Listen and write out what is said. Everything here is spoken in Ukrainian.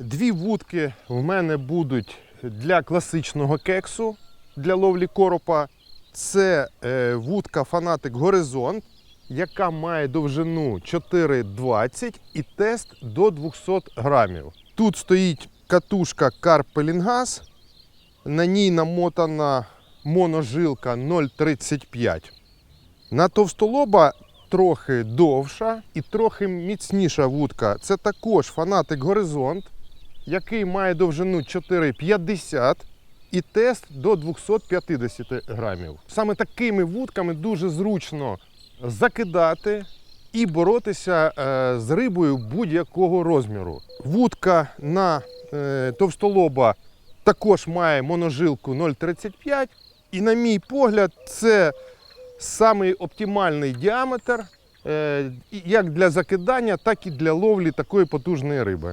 Дві вудки в мене будуть для класичного кексу для ловлі коропа. Це е, вудка фанатик Горизонт, яка має довжину 4,20 і тест до 200 грамів. Тут стоїть катушка Pelingas, на ній намотана моножилка 0,35. На товстолоба трохи довша і трохи міцніша вудка. Це також фанатик Горизонт, який має довжину 4,50 і тест до 250 грамів. Саме такими вудками дуже зручно закидати і боротися е, з рибою будь-якого розміру. Вудка на е, товстолоба також має моножилку 0,35. І, на мій погляд, це самий оптимальний діаметр е, як для закидання, так і для ловлі такої потужної риби.